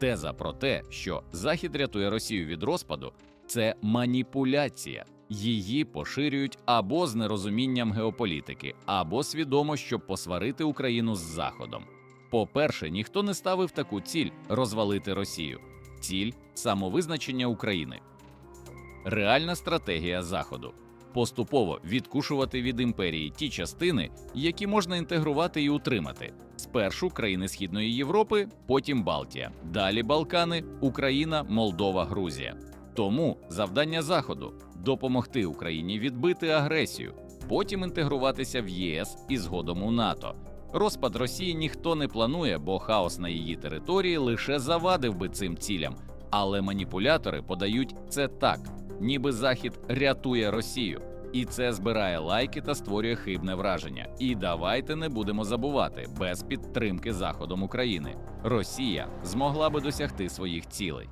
Теза про те, що Захід рятує Росію від розпаду, це маніпуляція. Її поширюють або з нерозумінням геополітики, або свідомо, щоб посварити Україну з Заходом. По-перше, ніхто не ставив таку ціль розвалити Росію. Ціль самовизначення України. Реальна стратегія Заходу поступово відкушувати від імперії ті частини, які можна інтегрувати і утримати. Спершу країни Східної Європи, потім Балтія, далі Балкани, Україна, Молдова, Грузія. Тому завдання Заходу допомогти Україні відбити агресію, потім інтегруватися в ЄС і згодом у НАТО. Розпад Росії ніхто не планує, бо хаос на її території лише завадив би цим цілям. Але маніпулятори подають це так, ніби Захід рятує Росію. І це збирає лайки та створює хибне враження. І давайте не будемо забувати, без підтримки Заходом України Росія змогла би досягти своїх цілей.